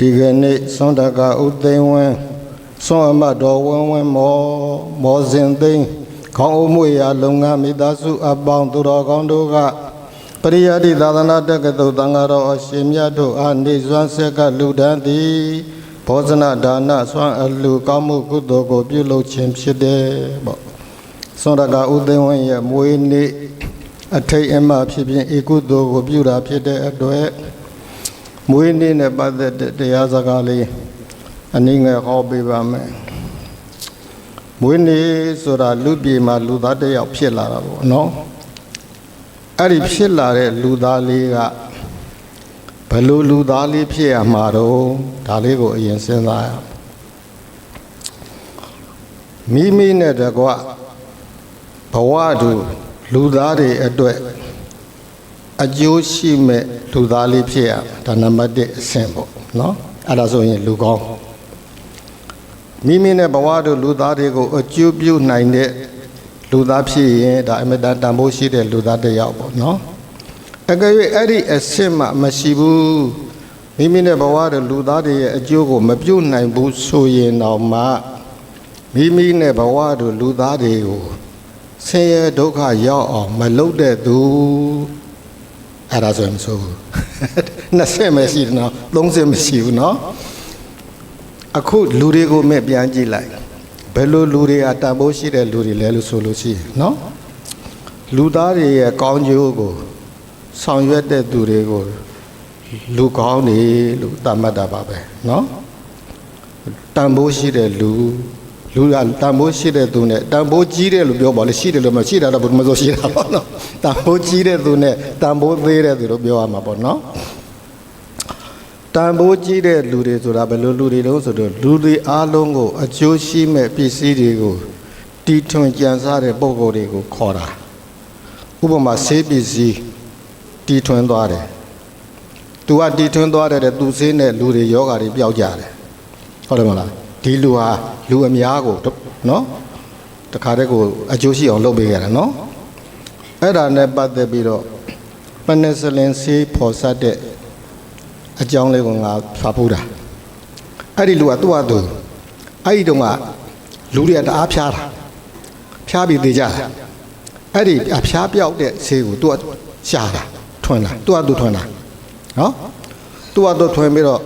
ဒီကနေ့သွန်တကဥသိမ်းဝင်းသွန်အမတ်တော်ဝင်းဝင်းမောမောစဉ်သိန်းခေါင်းအုပ်မွေရာလုပ်ငန်းမိသားစုအပေါင်းသူတော်ကောင်းတို့ကပရိယတိသာသနာတက္ကသိုလ်တန်ဃာတော်အရှင်မြတ်တို့အားနေစွမ်းဆက်ကလူဒန်းသည်ဘောဇနဒါနဆွမ်းအလူကောင်းမှုကုသိုလ်ကိုပြုလုပ်ခြင်းဖြစ်တယ်ပေါ့သွန်တကဥသိမ်းဝင်းရဲ့မွေးနေ့အထိတ်အမှဖြစ်ဖြစ်ဧကုသိုလ်ကိုပြုတာဖြစ်တဲ့အတွက် မွေးနေ့နဲ့ပတ်သက်တဲ့တရားစကားလေးအနည်းငယ်ဟောပေးပါမယ်မွေးနေ့ဆိုတာလူပြေမှာလူသားတစ်ယောက်ဖြစ်လာတာပေါ့နော်အဲ့ဒီဖြစ်လာတဲ့လူသားလေးကဘယ်လိုလူသားလေးဖြစ်ရမှာတော့ဒါလေးကိုအရင်စဉ်းစားရအောင်မိမိနဲ့တကွဘဝတူလူသားတွေအတွက် အကျိုးရှိမဲ့လူသားလေးဖြစ်ရဒါနံပါတ်1အဆင့်ပေါ့နော်အဲ့ဒါဆိုရင်လူကောင်းမိမိနဲ့ဘဝတို့လူသားတွေကိုအကျိုးပြုနိုင်တဲ့လူသားဖြစ်ရင်ဒါအမတန်တန်ဖိုးရှိတဲ့လူသားတစ်ယောက်ပေါ့နော်အကယ်၍အဲ့ဒီအဆင့်မှမရှိဘူးမိမိနဲ့ဘဝတို့လူသားတွေရဲ့အကျိုးကိုမပြုနိုင်ဘူးဆိုရင်တော့မှမိမိနဲ့ဘဝတို့လူသားတွေကိုဆင်းရဲဒုက္ခရောက်အောင်မလုပ်တဲ့သူ အဲ့ဒါဆိုရင်မဆိုဘူး20မရှိတယ်နော်30မရှိဘူးနော်အခုလူတွေကိုမဲ့ပြန်ကြည့်လိုက်ဘယ်လိုလူတွေကတန်ဖိုးရှိတဲ့လူတွေလဲလို့ဆိုလို့ရှိရင်နော်လူသားတွေရဲ့ကောင်းကျိုးကိုဆောင်ရွက်တဲ့သူတွေကိုလူကောင်းတွေလို့သတ်မှတ်တာပါပဲနော်တန်ဖိုးရှိတဲ့လူ လူကတန်ဖိုးရှိတဲ့သူနဲ့တန်ဖိုးကြီးတယ်လို့ပြောပါလေရှိတယ်လို့မရှိတာတော့ဘယ်မှာဆိုရှိတာပေါ့နော်တန်ဖိုးကြီးတဲ့သူနဲ့တန်ဖိုးသေးတဲ့သူတို့ပြောရမှာပေါ့နော်တန်ဖိုးကြီးတဲ့လူတွေဆိုတာဘယ်လိုလူတွေတုံးဆိုတော့လူတွေအားလုံးကိုအကျိုးရှိမဲ့ပစ္စည်းတွေကိုတီထွင်ကြံစားတဲ့ပုံကိုယ်တွေကိုခေါ်တာဥပမာဆေးပစ္စည်းတီထွင်သွားတယ်သူကတီထွင်သွားတဲ့သူဆေးနဲ့လူတွေယောဂါတွေပျောက်ကြတယ်ဟုတ်တယ်မလား ဒီလူဟာလူအများကိုနော်တခါတည်းကိုအကျိုးရှိအောင်လုပ်ပေးရတာနော်အဲ့ဒါနဲ့ပတ်သက်ပြီးတော့ပနစလင်ဆေးဖော်ဆက်တဲ့အကြောင်းလေးကိုငါဖတ်ဖို့တာအဲ့ဒီလူကသူ့ဟာသူအဲ့ဒီတုန်းကလူတွေကတအားဖျားတာဖျားပြီးသေးကြတယ်အဲ့ဒီအဖျားပြောက်တဲ့ဆေးကိုသူကရှာတာထွင်လာသူကသူထွင်လာနော်သူကသူထွင်ပြီးတော့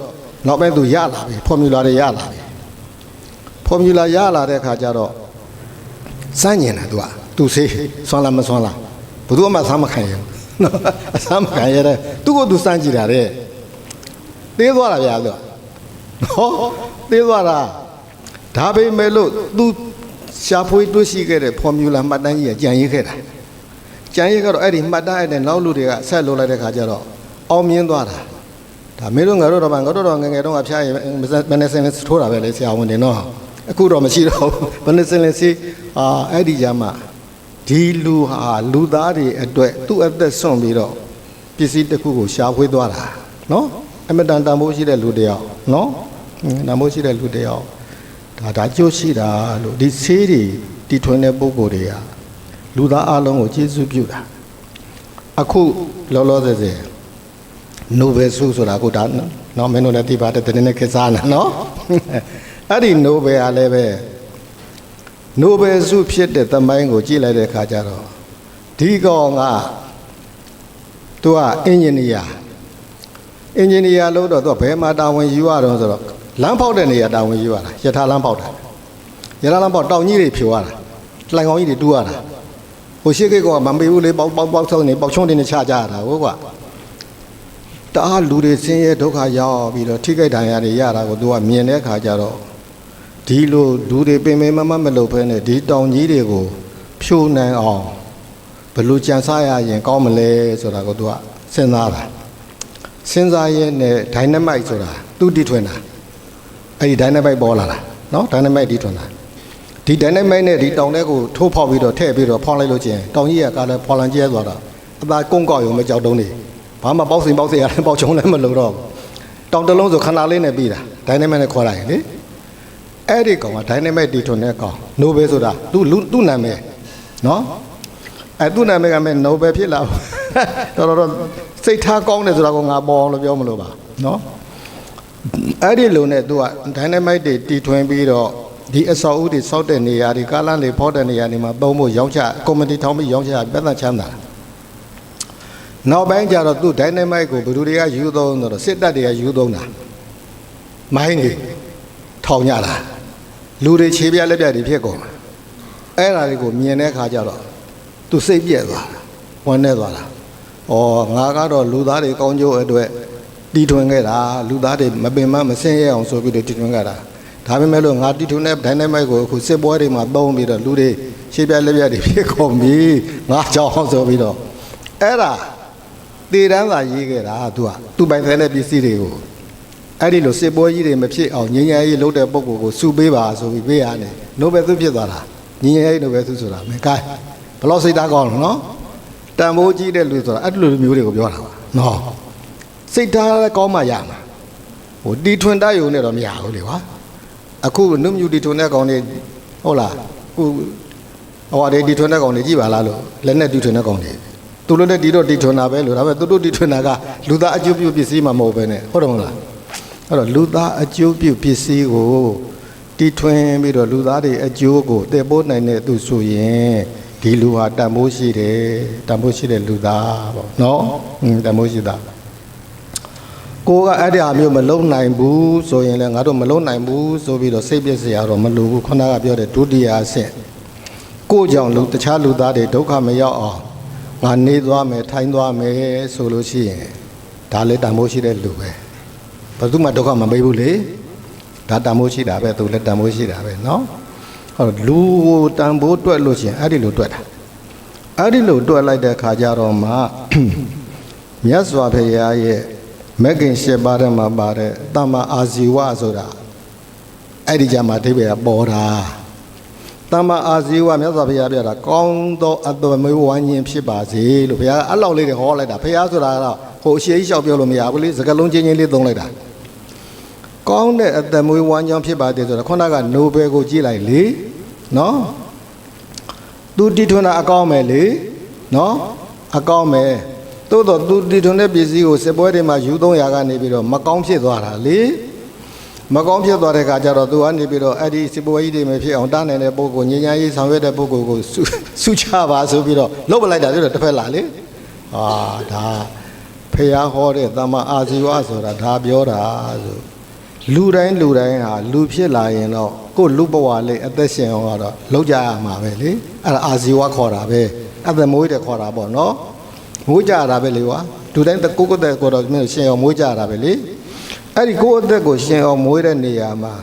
နောက်ပိုင်းသူရလာပြီဖော်မြူလာတွေရလာပြီ ဖော်မြူလာရလာတဲ့အခါကျတော့စမ်းညင်တယ်သူကသူဆေးဆွမ်းလားမဆွမ်းလားဘယ်သူမှဆမ်းမခံရဘူးနော်အဆမ်းမခံရတဲ့သူ့ကိုသူစမ်းကြည့်တာတဲ့သေးသွားတာဗျာသူကဟောသေးသွားတာဒါပေမဲ့လို့သူရှာဖွေတွေ့ရှိခဲ့တဲ့ဖော်မြူလာမှတ်တမ်းကြီးကကြံရည်ခဲ့တာကြံရည်ကတော့အဲ့ဒီမှတ်တမ်းအဲ့တဲ့နောက်လူတွေကဆက်လို့လိုက်တဲ့ခါကျတော့အောင်မြင်သွားတာဒါမင်းတို့ငါတို့တော့ငါတို့တော့ငငယ်တော့ငါဖျားရင်မနေ့စင်ထိုးတာပဲလေဆရာဝန်တွေနော် အခုတော့မရှိတော့ဘူးမနေ့စင်လေးစီအာအဲ့ဒီကြမှာဒီလူဟာလူသားတွေအတွက်သူ့အသက်ဆွန့်ပြီးတော့ပစ္စည်းတစ်ခုကိုရှာဖွေသွားတာနော်အမတန်တန်ဖိုးရှိတဲ့လူတယောက်နော်တန်ဖိုးရှိတဲ့လူတယောက်ဒါဒါကြိုးရှိတာလို့ဒီဆေးတွေတီထွင်တဲ့ပုံကိုယ်တွေကလူသားအလုံးကိုကျေးဇူးပြုတာအခုလောလောဆယ်ဆယ်နိုဘယ်ဆုဆိုတာကိုဒါနော်မင်းတို့လည်းသိပါတယ်တင်းနေခစားနာနော် အဲ့ဒီနိုဘယ်ကလည်းပဲနိုဘယ်ဆုဖြစ်တဲ့သမိုင်းကို ကြည့်လိုက်တဲ့အခါကျတော့ဒီကောင်ကသူကအင်ဂျင်နီယာအင်ဂျင်နီယာလို့တော့သူကဘယ်မှာတာဝန်ယူရတော့ဆိုတော့လမ်းဖောက်တဲ့နေရာတာဝန်ယူရတာယထာလမ်းဖောက်တာယထာလမ်းဖောက်တောင်ကြီးတွေဖြိုရတာလှိုင်ကောင်းကြီးတွေတူးရတာဟိုရှိကိတ်ကမမေဘူးလေပေါက်ပေါက်ပေါက်ဆုံးနေပေါက်ချုံးနေနေချကြရတာဟုတ်ကွာတအားလူတွေဆင်းရဲဒုက္ခရောက်ပြီးတော့ထိခိုက်ဒဏ်ရာတွေရတာကိုသူကမြင်တဲ့အခါကျတော့ ဒီလိုလူတွေပင်ပင်မမမလုပ်ဖဲနဲ့ဒီတောင်ကြီးတွေကိုဖြိုနိုင်အောင်ဘယ်လိုကြံစားရရင်ကောင်းမလဲဆိုတာကိုသူကစဉ်းစားတာစဉ်းစားရင်းနဲ့ဒိုင်နမိုက်ဆိုတာသူတီထွင်တာအဲ့ဒီဒိုင်နမိုက်ပေါ်လာတာနော်ဒိုင်နမိုက်တီထွင်တာဒီဒိုင်နမိုက်နဲ့ဒီတောင်ထဲကိုထိုးဖောက်ပြီးတော့ထည့်ပြီးတော့ဖောင်းလိုက်လို့ချင်းတောင်ကြီးကကလည်းဖော်လန်ကျဲသွားတာအသာကုန်းကောက်ရုံပဲကြောက်တုံးနေဘာမှပေါက်စင်ပေါက်စင်ရတယ်ပေါက်ချုံလည်းမလုံတော့ဘူးတောင်တလုံးဆိုခဏလေးနဲ့ပြီးတာဒိုင်နမိုက်နဲ့ခေါ်လိုက်လေ အဲ့ဒီကောင်ကဒိုင်နမိုက်တီထွင်တဲ့ကောင်နိုဘယ်ဆိုတာသူ့သူ့နာမည်နော်အဲသူ့နာမည်ကမဲ့နိုဘယ်ဖြစ်လာတော်တော်စိတ်ထားကောင်းတယ်ဆိုတာကိုငါပေါ်အောင်လို့ပြောမလို့ပါနော်အဲ့ဒီလိုနဲ့သူကဒိုင်းနမိုက်တွေတီထွင်ပြီးတော့ဒီအဆောက်အဦတွေစောက်တဲ့နေရာတွေကားလမ်းတွေဖောက်တဲ့နေရာတွေမှာသုံးဖို့ရောင်းချကွန်မတီထောင်ပြီးရောင်းချပြဿနာချမ်းသာနောက်ပိုင်းကျတော့သူဒိုင်းနမိုက်ကိုဘယ်သူတွေကယူသုံးတော့စစ်တပ်တွေကယူသုံးတာမိုင်းတွေထောင်ကြတာ လူတွေခြေပြက်လက်ပြက်တွေဖြစ်ကုန်တာအဲ့ဒါတွေကိုမြင်တဲ့အခါကျတော့သူစိတ်ပြက်သွားတာဝမ်းနေသွားတာဩငါကတော့လူသားတွေကောင်းကျိုးအတွက်တီထွင်ခဲ့တာလူသားတွေမပင်မမဆင်းရဲအောင်ဆိုပြီးတော့တီထွင်ခဲ့တာဒါပေမဲ့လို့ငါတီထွင်တဲ့ဒိုင်းနမိုက်ကိုအခုစစ်ပွဲတွေမှာသုံးပြီးတော့လူတွေရှေ့ပြလက်ပြတွေဖြစ်ကုန်ပြီငါကြောင်းဆိုပြီးတော့အဲ့ဒါတည်တန်းသာရေးခဲ့တာသူကသူပိုင်ဆိုင်တဲ့ပစ္စည်းတွေကို အဲ့ဒီလိုစစ်ပွဲကြီးတွေမဖြစ်အောင်ငြိမ်းချမ်းရေးလုပ်တဲ့ပုံကိုယ်ကိုစုပေးပါဆိုပြီးပေးရတယ်နိုဘယ်သူဖြစ်သွားတာငြိမ်းချမ်းရေးနိုဘယ်သူဆိုတာမင်းကိုင်းဘယ်လို့စိတ်ဓာတ်ကောင်းလို့နော်တန်ဖိုးကြီးတဲ့လူဆိုတာအဲ့လိုမျိုးတွေကိုပြောတာပါနော်စိတ်ထားလည်းကောင်းမှရမှာဟိုတီထွင်တတ်ရုံနဲ့တော့မရဘူးလေကွာအခုနုမြူတီထွင်တဲ့ကောင်တွေဟုတ်လားခုဟိုဟာတွေတီထွင်တဲ့ကောင်တွေကြည့်ပါလားလို့လက်နဲ့တီထွင်တဲ့ကောင်တွေသူတို့လည်းတီတော့တီထွင်တာပဲလို့ဒါပေမဲ့သူတို့တီထွင်တာကလူသားအကျိုးပြုပစ္စည်းမှမဟုတ်ပဲနဲ့ဟုတ်တယ်မဟုတ်လား အဲ့တော့လူသားအကျိုးပြုပစ္စည်းကိုတီထွင်ပြီးတော့လူသားတွေအကျိုးကိုတည်ပိုးနိုင်တဲ့သူဆိုရင်ဒီလူဟာတန်ဖိုးရှိတယ်တန်ဖိုးရှိတဲ့လူသားပေါ့နော်ဟင်းတန်ဖိုးရှိတာကိုကအဲ့ဒီအမျိုးမလုံနိုင်ဘူးဆိုရင်လည်းငါတို့မလုံနိုင်ဘူးဆိုပြီးတော့စိတ်ပြည့်စရာတော့မလိုဘူးခုနကပြောတဲ့ဒုတိယအဆင့်ကိုကြောင့်လူတခြားလူသားတွေဒုက္ခမရောက်အောင်ငါနေသွားမယ်ထိုင်သွားမယ်ဆိုလို့ရှိရင်ဒါလည်းတန်ဖိုးရှိတဲ့လူပဲ ဘယ်သူမှဒုက္ခမပေးဘူးလေဒါတန်ဖိုးရှိတာပဲသူလည်းတန်ဖိုးရှိတာပဲเนาะဟောလူကိုတန်ဖိုးတွက်လို့ရှိရင်အဲ့ဒီလိုတွက်တာအဲ့ဒီလိုတွက်လိုက်တဲ့ခါကျတော့မှ မြတ်စွာဘုရားရဲ့မဂ္ဂင်၈ပါးထဲမှာပါတဲ့တမ္မာအာဇီဝဆိုတာအဲ့ဒီကြမှာအဓိပ္ပာယ်ကပေါ်တာတမ္မာအာဇီဝမြတ်စွာဘုရားပြောတာကောင်းသောအတ္တမေဝဉ္ဉ်ဖြစ်ပါစေလို့ဘုရားအဲ့လောက်လေးတွေဟောလိုက်တာဘုရားဆိုတာကတော့ဟိုအရှိကြီးလျှောက်ပြောလို့မရဘူးလေစကားလုံးချင်းချင်းလေးသုံးလိုက်တာ ကောင်းတဲ့အတ္တမေဝဉ္ဉ်ဖြစ်ပါစေဆိုတာခုနကနိုဘယ်ကိုကြည့်လိုက်လေနော်သူတီထွန်းတာအကောင်းမယ်လေနော်အကောင်းမယ်သို့တော့သူတီထွန်တဲ့ပစ္စည်းကိုစစ်ပွဲတွေမှာယူသုံးရာကနေပြီးတော့မကောင်းဖြစ်သွားတာလေမကောင်းဖြစ်သွားတဲ့အခါကျတော့သူကနေပြီးတော့အဲ့ဒီစစ်ပွဲကြီးတွေမဖြစ်အောင်တားနိုင်တဲ့ပုဂ္ဂိုလ်ညဉ့်ညမ်းရေးဆောင်ရွက်တဲ့ပုဂ္ဂိုလ်ကိုဆုဆုချပါဆိုပြီးတော့လုတ်ပလိုက်တာဆိုတော့တစ်ဖက်လာလေအာဒါဖះဟောတဲ့တမ္မာအာဇီဝဆိုတာဒါပြောတာဆို လူတိုင်းလူတိုင်းဟာလူဖြစ်လာရင်တော့ကိုယ်လူဘဝလေးအသက်ရှင်အောင်ကတော့လောက်ကြရမှာပဲလေအဲ့ဒါအာဇီဝခေါ်တာပဲအသက်မွေးတယ်ခေါ်တာပေါ့နော်မွေးကြတာပဲလေကွာလူတိုင်းတကိုယ်ကိုယ်တဲ့ကိုတော့မင်းရှင်အောင်မွေးကြတာပဲလေအဲ့ဒီကိုယ်အသက်ကိုရှင်အောင်မွေးတဲ့နေရာမှာ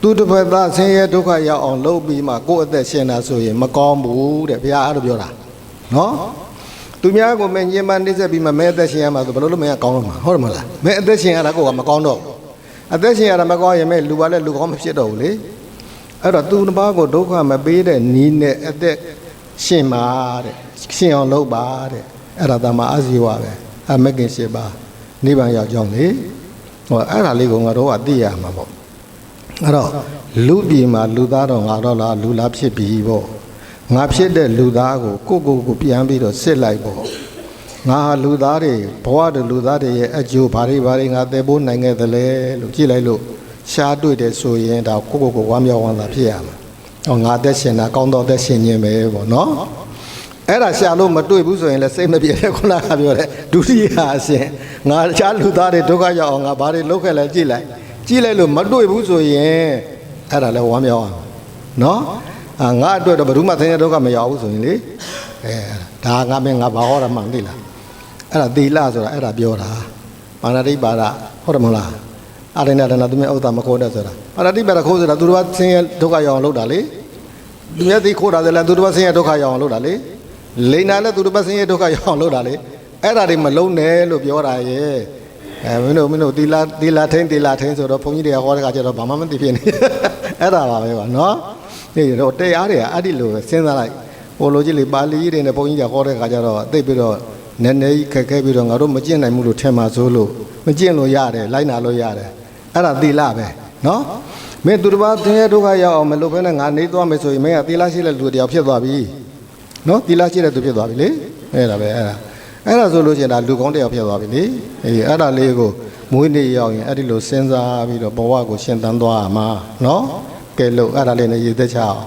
သူတစ်ဖက်သားဆင်းရဲဒုက္ခရောက်အောင်လုပ်ပြီးမှကိုယ်အသက်ရှင်တာဆိုရင်မကောင်းဘူးတဲ့ဘုရားအဲ့လိုပြောတာနော်သူများကိုမင်းညင်မနှိမ့်ဆက်ပြီးမှမဲအသက်ရှင်ရမှာဆိုဘယ်လိုလုပ်မရကောင်းတော့မှာဟုတ်တယ်မလားမဲအသက်ရှင်ရတာကိုကမကောင်းတော့ဘူး အသက်ရှင်ရတာမကောင်းရင်မဲလူကလည်းလူကောင်းမဖြစ်တော့ဘူးလေအဲ့တော့သူတစ်ပါးကိုဒုက္ခမပေးတဲ့နီးနဲ့အသက်ရှင်ပါတဲ့ရှင်အောင်လုပ်ပါတဲ့အဲ့ဒါတမအာဇီဝပဲအမကင်ရှိပါနိဗ္ဗာန်ရောက်ကြောင်းလေဟောအဲ့ဒါလေးကိုငါတို့ကသိရမှာပေါ့အဲ့တော့လူပြည်မှာလူသားတော့ငါတော့လားလူလားဖြစ်ပြီပေါ့ငါဖြစ်တဲ့လူသားကိုကိုယ့်ကိုယ်ကိုပြန်ပြီးတော့စစ်လိုက်ပေါ့ ငါဟာလူသားတွေဘဝတူလူသားတွေရဲ့အကျိုးဘာတွေဘာတွေငါသယ်ဖို့နိုင်ခဲ့သလဲလို့ကြည့်လိုက်လို့ရှားတွေ့တယ်ဆိုရင်ဒါကိုယ့်ကိုယ်ကိုဝမ်းမြောက်ဝမ်းသာဖြစ်ရမှာဟောငါအသက်ရှင်တာကောင်းတော့အသက်ရှင်ခြင်းပဲပေါ့နော်အဲ့ဒါရှာလို့မတွေ့ဘူးဆိုရင်လည်းစိတ်မပြေတဲ့ခုနကပြောတဲ့ဒုတိယအဆင့်ငါတခြားလူသားတွေဒုက္ခရောက်အောင်ငါဘာတွေလုပ်ခဲ့လဲကြည့်လိုက်ကြည့်လိုက်လို့မတွေ့ဘူးဆိုရင်အဲ့ဒါလည်းဝမ်းမြောက်အောင်နော်အာငါအတွက်တော့ဘယ်သူမှသင်ရဒုက္ခမရောက်ဘူးဆိုရင်လေ အဲဒါငါမင်းငါဘာဟောတာမှမသိလားအဲ့ဒါသီလဆိုတာအဲ့ဒါပြောတာပါဏာတိပါဒဟုတ်တယ်မဟုတ်လားအာရဏဒနာသူမြတ်ဥဒ္ဒမခိုးတဲ့ဆိုတာပါဏာတိပါဒခိုးဆိုတာသူတို့ကသင်ရဒုက္ခရောက်အောင်လုပ်တာလေသူမြတ်သိခိုးတာလည်းသူတို့ကသင်ရဒုက္ခရောက်အောင်လုပ်တာလေလိန်နာလည်းသူတစ်ပတ်စင်းရဲ့ဒုက္ခရောက်အောင်လုပ်တာလေအဲ့ဒါတွေမလုံးနဲ့လို့ပြောတာရဲ့အဲမင်းတို့မင်းတို့သီလာသီလာထိန်သီလာထိန်ဆိုတော့ဘုန်းကြီးတွေကဟောတဲ့ခါကျတော့ဘာမှမသိဖြစ်နေအဲ့ဒါပါပဲကွာနော်ဒီတော့တရားတွေကအဲ့ဒီလိုပဲစဉ်းစားလိုက် ဟိုလိုကြီးလေပါဠိတွေနဲ့ဘုန်းကြီးကဟောတဲ့ခါကျတော့သိပြီးတော့နည်းနည်းခက်ခဲပြီးတော့ငါတို့မကျင့်နိုင်ဘူးလို့ထင်ပါဆိုလို့မကျင့်လို့ရတယ်လိုက်နာလို့ရတယ်အဲ့ဒါသီလပဲနော်မင်းသူတစ်ပါးသင်ရဲ့ဒုက္ခရောက်အောင်မလုပ်ဘဲနဲ့ငါနေသွားမယ်ဆိုရင်မင်းကသီလရှိတဲ့လူတစ်ယောက်ဖြစ်သွားပြီနော်သီလရှိတဲ့သူဖြစ်သွားပြီလေအဲ့ဒါပဲအဲ့ဒါအဲ့ဒါဆိုလို့ရှိရင်ဒါလူကောင်းတစ်ယောက်ဖြစ်သွားပြီလေအေးအဲ့ဒါလေးကိုမွေးနေ့ရောက်ရင်အဲ့ဒီလိုစဉ်းစားပြီးတော့ဘဝကိုရှင်သန်သွားမှာနော်ကဲလို့အဲ့ဒါလေးနဲ့ရည်သက်ချအောင်